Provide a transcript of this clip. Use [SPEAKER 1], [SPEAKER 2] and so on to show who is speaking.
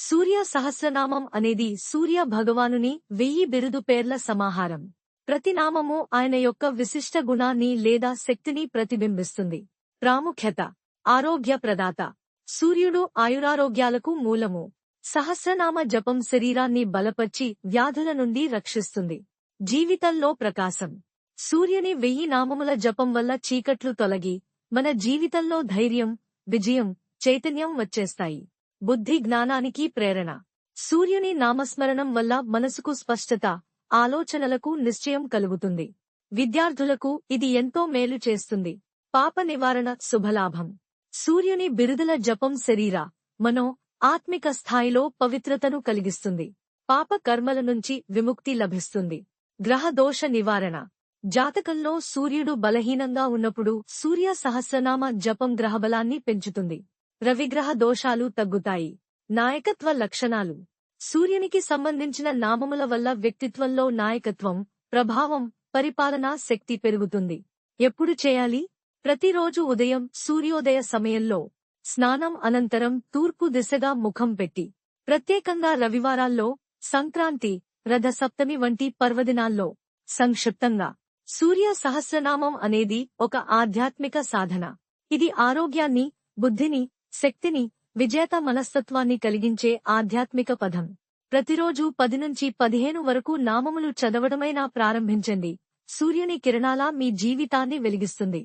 [SPEAKER 1] సూర్య సహస్రనామం అనేది సూర్య భగవానుని వెయ్యి బిరుదు పేర్ల సమాహారం. ప్రతి నామము ఆయన యొక్క విశిష్ట గుణాన్ని లేదా శక్తిని ప్రతిబింబిస్తుంది. ప్రాముఖ్యత. ఆరోగ్య ప్రదాత. సూర్యుడు ఆయురారోగ్యాలకు మూలము. సహస్రనామ జపం శరీరాన్ని బలపర్చి వ్యాధుల నుండి రక్షిస్తుంది. జీవితంలో ప్రకాశం. సూర్యుని వెయ్యి నామముల జపం వల్ల చీకట్లు తొలగి మన జీవితంలో ధైర్యం విజయం చైతన్యం వచ్చేస్తాయి. బుద్ధి జ్ఞానానికి ప్రేరణ. సూర్యుని నామస్మరణం వల్ల మనసుకు స్పష్టత ఆలోచనలకు నిశ్చయం కలుగుతుంది. విద్యార్థులకు ఇది ఎంతో మేలు చేస్తుంది. పాప నివారణ శుభలాభం. సూర్యుని బిరుదుల జపం శరీర మనో ఆత్మిక స్థాయిలో పవిత్రతను కలిగిస్తుంది. పాప కర్మల నుంచి విముక్తి లభిస్తుంది. గ్రహ దోష నివారణ. జాతకంలో సూర్యుడు బలహీనంగా ఉన్నప్పుడు సూర్య సహస్రనామ జపం గ్రహబలాన్ని పెంచుతుంది. రవిగ్రహ దోషాలు తగ్గుతాయి. నాయకత్వ లక్షణాలు. సూర్యునికి సంబంధించిన నామముల వల్ల వ్యక్తిత్వంలో నాయకత్వం ప్రభావం పరిపాలనా శక్తి పెరుగుతుంది. ఎప్పుడు చేయాలి? ప్రతిరోజు ఉదయం సూర్యోదయ సమయంలో. స్నానం అనంతరం తూర్పు దిశగా ముఖం పెట్టి. ప్రత్యేకంగా రవివారాల్లో సంక్రాంతి రథ సప్తమి వంటి పర్వదినాల్లో. సంక్షిప్తంగా. సూర్య సహస్రనామం అనేది ఒక ఆధ్యాత్మిక సాధన. ఇది ఆరోగ్యాన్ని బుద్ధిని శక్తిని విజేత మనస్తత్వాన్ని కలిగించే ఆధ్యాత్మిక పదం. ప్రతిరోజు పది నుంచి పదిహేను వరకు నామములు చదవడమైనా ప్రారంభించండి. సూర్యుని కిరణాలా మీ జీవితాన్ని వెలిగిస్తుంది.